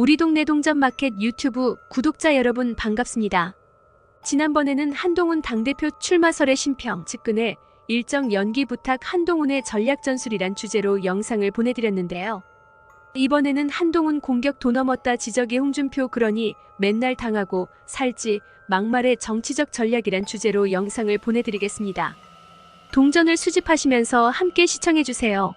우리 동네 동전 마켓 유튜브 구독자 여러분 반갑습니다. 지난번에는 한동훈 당대표 출마설의 심평 측근의 일정 연기 부탁 한동훈의 전략 전술이란 주제로 영상을 보내드렸는데요. 이번에는 한동훈 공격 도 넘었다 지적의 홍준표 그러니 맨날 당하고 살지 막말의 정치적 전략이란 주제로 영상을 보내드리겠습니다. 동전을 수집하시면서 함께 시청해주세요.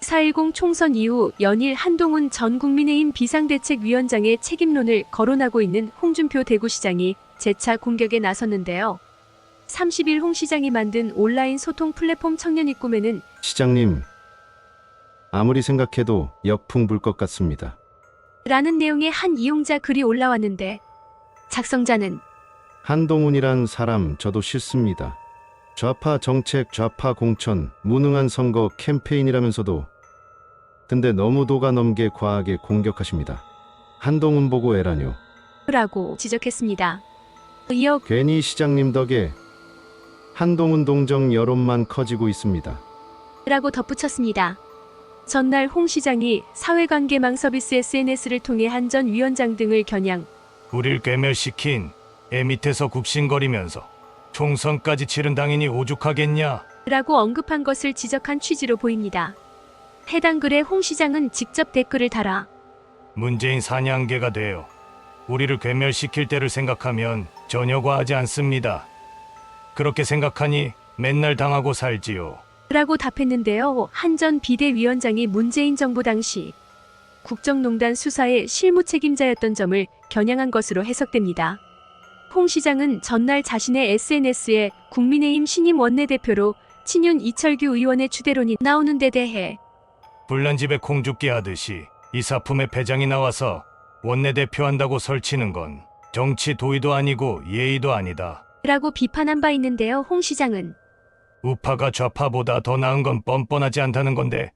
4.10 총선 이후 연일 한동훈 전 국민의힘 비상대책위원장의 책임론을 거론하고 있는 홍준표 대구시장이 재차 공격에 나섰는데요. 30일 홍 시장이 만든 온라인 소통 플랫폼 청년 입구에는 시장님, 아무리 생각해도 역풍 불 것 같습니다. 라는 내용의 한 이용자 글이 올라왔는데 작성자는 한동훈이란 사람 저도 싫습니다. 좌파 정책, 좌파 공천, 무능한 선거 캠페인이라면서도 근데 너무 도가 넘게 과하게 공격하십니다. 한동훈 보고 애라뇨. 라고 지적했습니다. 이어 괜히 시장님 덕에 한동훈 동정 여론만 커지고 있습니다. 라고 덧붙였습니다. 전날 홍 시장이 사회관계망 서비스 SNS를 통해 한 전 위원장 등을 겨냥 우릴 괴멸시킨 애 밑에서 굽신거리면서 총선까지 치른 당인이 오죽하겠냐? 라고 언급한 것을 지적한 취지로 보입니다. 해당 글에 홍 시장은 직접 댓글을 달아 문재인 사냥개가 되어 우리를 괴멸시킬 때를 생각하면 전혀 과하지 않습니다. 그렇게 생각하니 맨날 당하고 살지요. 라고 답했는데요. 한전 비대위원장이 문재인 정부 당시 국정농단 수사의 실무 책임자였던 점을 겨냥한 것으로 해석됩니다. 홍 시장은 전날 자신의 SNS에 국민의힘 신임 원내대표로 친윤 이철규 의원의 추대론이 나오는 데 대해 불난집에 콩 죽기 하듯이 이 사품에 배장이 나와서 원내대표 한다고 설치는 건 정치 도의도 아니고 예의도 아니다. 라고 비판한 바 있는데요. 홍 시장은 우파가 좌파보다 더 나은 건 뻔뻔하지 않다는 건데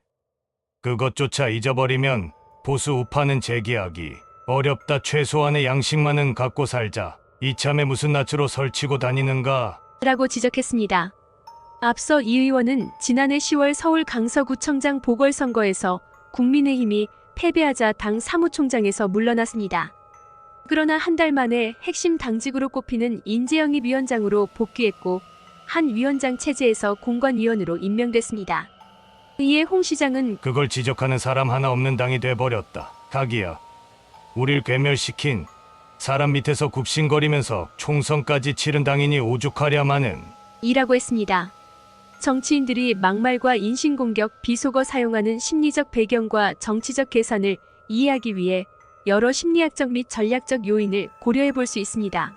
그것조차 잊어버리면 보수 우파는 재기하기 어렵다 최소한의 양식만은 갖고 살자 이참에 무슨 낯으로 설치고 다니는가 라고 지적했습니다. 앞서 이 의원은 지난해 10월 서울 강서구청장 보궐선거에서 국민의힘이 패배하자 당 사무총장에서 물러났습니다. 그러나 한 달 만에 핵심 당직으로 꼽히는 인재영입 위원장으로 복귀했고 한 위원장 체제에서 공관위원으로 임명됐습니다. 이에 홍 시장은 그걸 지적하는 사람 하나 없는 당이 돼버렸다 각이야 우릴 괴멸시킨 사람 밑에서 굽신거리면서 총선까지 치른 당인이 오죽하랴마는 이라고 했습니다. 정치인들이 막말과 인신공격, 비속어 사용하는 심리적 배경과 정치적 계산을 이해하기 위해 여러 심리학적 및 전략적 요인을 고려해 볼 수 있습니다.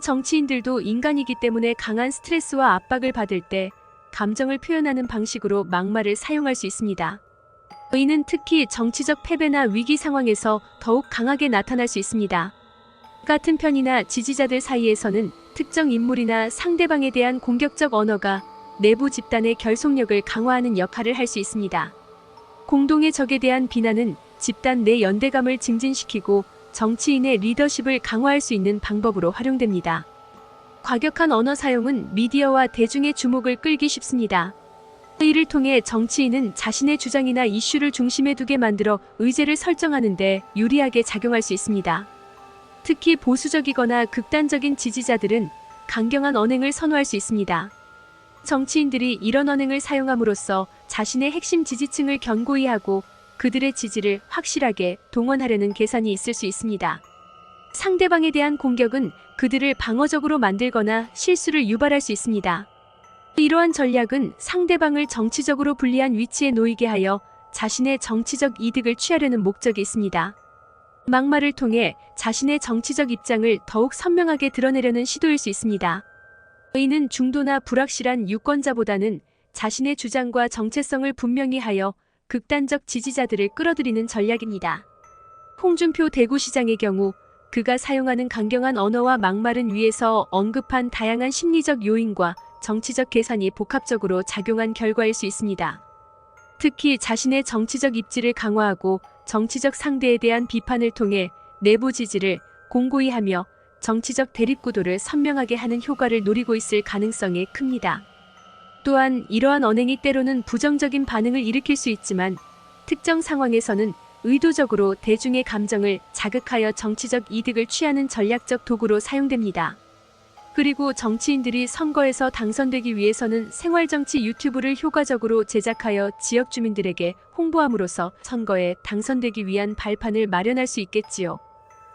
정치인들도 인간이기 때문에 강한 스트레스와 압박을 받을 때 감정을 표현하는 방식으로 막말을 사용할 수 있습니다. 이는 특히 정치적 패배나 위기 상황에서 더욱 강하게 나타날 수 있습니다. 같은 편이나 지지자들 사이에서는 특정 인물이나 상대방에 대한 공격적 언어가 내부 집단의 결속력을 강화하는 역할을 할 수 있습니다. 공동의 적에 대한 비난은 집단 내 연대감을 증진시키고 정치인의 리더십을 강화할 수 있는 방법으로 활용됩니다. 과격한 언어 사용은 미디어와 대중의 주목을 끌기 쉽습니다. 이를 통해 정치인은 자신의 주장이나 이슈를 중심에 두게 만들어 의제를 설정하는데 유리하게 작용할 수 있습니다. 특히 보수적이거나 극단적인 지지자들은 강경한 언행을 선호할 수 있습니다. 정치인들이 이런 언행을 사용함으로써 자신의 핵심 지지층을 견고히 하고 그들의 지지를 확실하게 동원하려는 계산이 있을 수 있습니다. 상대방에 대한 공격은 그들을 방어적으로 만들거나 실수를 유발할 수 있습니다. 이러한 전략은 상대방을 정치적으로 불리한 위치에 놓이게 하여 자신의 정치적 이득을 취하려는 목적이 있습니다. 막말을 통해 자신의 정치적 입장을 더욱 선명하게 드러내려는 시도일 수 있습니다. 이는 중도나 불확실한 유권자보다는 자신의 주장과 정체성을 분명히 하여 극단적 지지자들을 끌어들이는 전략입니다. 홍준표 대구시장의 경우 그가 사용하는 강경한 언어와 막말은 위에서 언급한 다양한 심리적 요인과 정치적 계산이 복합적으로 작용한 결과일 수 있습니다. 특히 자신의 정치적 입지를 강화하고 정치적 상대에 대한 비판을 통해 내부 지지를 공고히 하며 정치적 대립구도를 선명하게 하는 효과를 노리고 있을 가능성이 큽니다. 또한 이러한 언행이 때로는 부정적인 반응을 일으킬 수 있지만 특정 상황에서는 의도적으로 대중의 감정을 자극하여 정치적 이득을 취하는 전략적 도구로 사용됩니다. 그리고 정치인들이 선거에서 당선되기 위해서는 생활정치 유튜브를 효과적으로 제작하여 지역 주민들에게 홍보함으로써 선거에 당선되기 위한 발판을 마련할 수 있겠지요.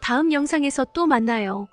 다음 영상에서 또 만나요.